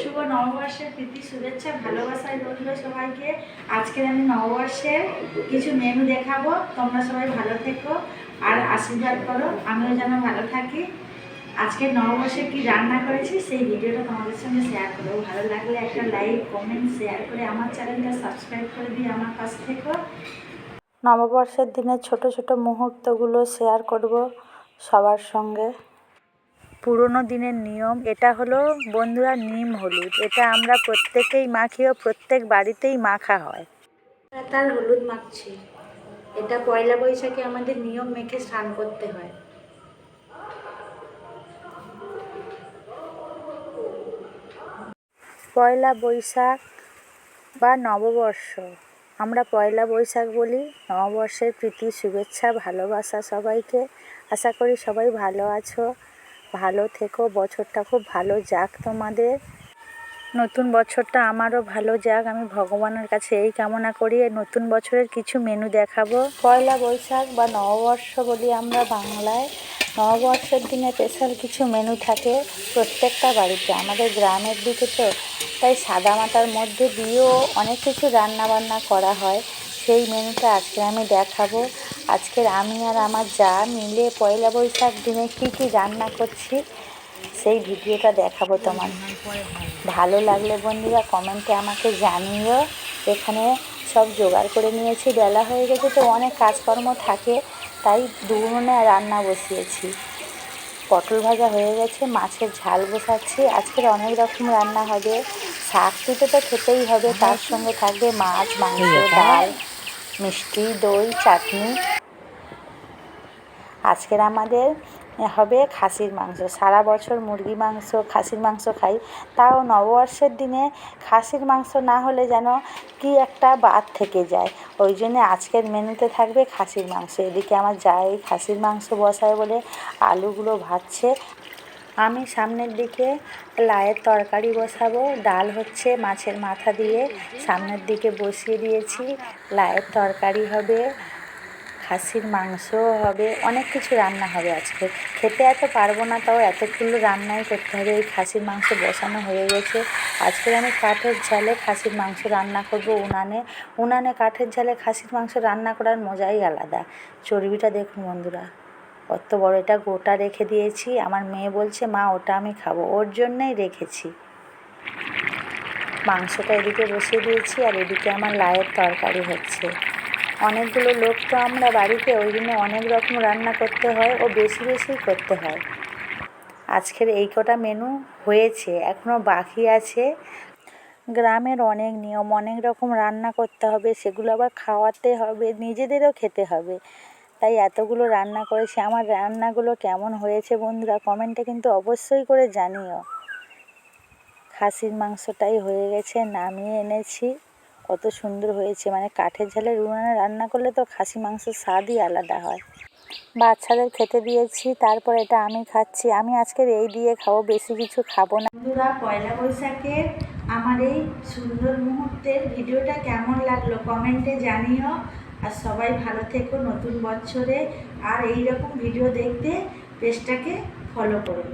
শুভ নববর্ষের প্রীতি, শুভেচ্ছা, ভালোবাসায় রইল সবাইকে। আজকের আমি নববর্ষের কিছু মেনু দেখাবো। তোমরা সবাই ভালো থেকো আর আশীর্বাদ করো। আমিও যেন ভালো থাকি। আজকে নববর্ষে কি রান্না করেছি সেই ভিডিওটা তোমাদের সঙ্গে শেয়ার করব। ভালো লাগলে একটা লাইক কমেন্ট শেয়ার করে আমার চ্যানেলটা সাবস্ক্রাইব করে দিয়ে আমার পাশে থেকো। নববর্ষের দিনে ছোট ছোট মুহূর্তগুলো শেয়ার করব সবার সঙ্গে। পুরনো দিনের নিয়ম এটা হলো বন্ধুরা নিম হলুদ। এটা আমরা প্রত্যেকেই মাখি ও প্রত্যেক বাড়িতেই মাখা হয়। তার হলুদ মাখছি। এটা পয়লা বৈশাখে আমাদের নিয়ম মেখে স্নান করতে হয়। পয়লা বৈশাখ বা নববর্ষ আমরা পয়লা বৈশাখ বলি নববর্ষের প্রীতি শুভেচ্ছা ভালোবাসা সবাইকে। আশা করি সবাই ভালো আছো। ভালো থেকো, বছরটা খুব ভালো যাক তোমাদের। নতুন বছরটা আমারও ভালো যাক, আমি ভগবানের কাছে এই কামনা করি। নতুন বছরের কিছু মেনু দেখাবো। পয়লা বৈশাখ বা নববর্ষ বলি আমরা বাংলায়। নববর্ষের দিনে স্পেশাল কিছু মেনু থাকে প্রত্যেকটা বাড়িতে, আমাদের গ্রামের দিকে তো। তাই সাদা মাটার মধ্যে দিয়েও অনেক কিছু রান্না বান্না করা হয়। সেই মেনুটা আজকে আমি দেখাবো। আজকের আমি আর আমার যা মিলে পয়লা বৈশাখ দিনে কী কী রান্না করছি সেই ভিডিওটা দেখাবো তোমার। ভালো লাগলে বন্ধুরা কমেন্টে আমাকে জানিও। এখানে সব জোগাড় করে নিয়েছি বেলা হয়ে গেছে তো অনেক কাজকর্ম থাকে তাই দুগুণে রান্না বসিয়েছি। পটল ভাজা হয়ে গেছে মাছের ঝাল বসাচ্ছি। আজকের অনেক রকম রান্না হবে শাক তুতে তো খেতেই হবে তার সঙ্গে থাকবে মাছ মাংস ডাল মিষ্টি দই চাটনি। আজকের আমাদের হবে খাসির মাংস। সারা বছর মুরগি মাংস, খাসির মাংস খাই। তাও নববর্ষের দিনে খাসির মাংস না হলে যেন কি একটা বাদ থেকে যায়। ওই জন্যে আজকের মেনুতে থাকবে খাসির মাংস। এদিকে আমার যাই খাসির মাংস বসায় বলে আলুগুলো ভাজছে। আমি সামনের দিকে লায়ের তরকারি বসাবো। ডাল হচ্ছে মাছের মাথা দিয়ে। সামনের দিকে বসিয়ে দিয়েছি। লায়ের তরকারি হবে খাসির মাংসও হবে, অনেক কিছু রান্না হবে আজকে। খেতে এত পারব না, তাও এতগুলো রান্নাই করতে হবে। এই খাসির মাংস বসানো হয়ে গেছে। আজকে আমি কাঠের ঝালে খাসির মাংস রান্না করব উনানে। উনানে কাঠের ঝালে খাসির মাংস রান্না করার মজাই আলাদা। চর্বিটা দেখুন বন্ধুরা, কত বড়। এটা গোটা রেখে দিয়েছি। আমার মেয়ে বলছে, মা, ওটা আমি খাব। ওর জন্যই রেখেছি। মাংসটা এদিকে বসিয়ে দিয়েছি আর এদিকে আমার লায়ের তরকারি হচ্ছে। অনেকগুলো লোক তো আমরা বাড়িতে, ওই জন্য অনেক রকম রান্না করতে হয় ও বেশি বেশি করতে হয়। আজকের এই কটা মেনু হয়েছে এখনও বাকি আছে। গ্রামের অনেক নিয়ম, অনেক রকম রান্না করতে হবে, সেগুলো আবার খাওয়াতে হবে, নিজেদেরও খেতে হবে। তাই এতগুলো রান্না করেছি, আমার রান্নাগুলো কেমন হয়েছে বন্ধুরা কমেন্টে কিন্তু অবশ্যই করে জানিও। খাসির মাংসটাই হয়ে গেছে, নামিয়ে এনেছি। কত সুন্দর হয়েছে। মানে কাঠের ঝালের উনুনে রান্না করলে তো খাসি মাংসের স্বাদই আলাদা হয়। বাচ্চাদের খেতে দিয়েছি, তারপর এটা আমি খাচ্ছি। আমি আজকের এই দিয়ে খাব, বেশি কিছু খাব না। বন্ধুরা, পয়লা বৈশাখের আমার এই সুন্দর মুহূর্তের ভিডিওটা কেমন লাগল কমেন্টে জানিও। আর সবাই ভালো থেকো নতুন বছরে। আর এই রকম ভিডিও দেখতে পেজটাকে ফলো করো।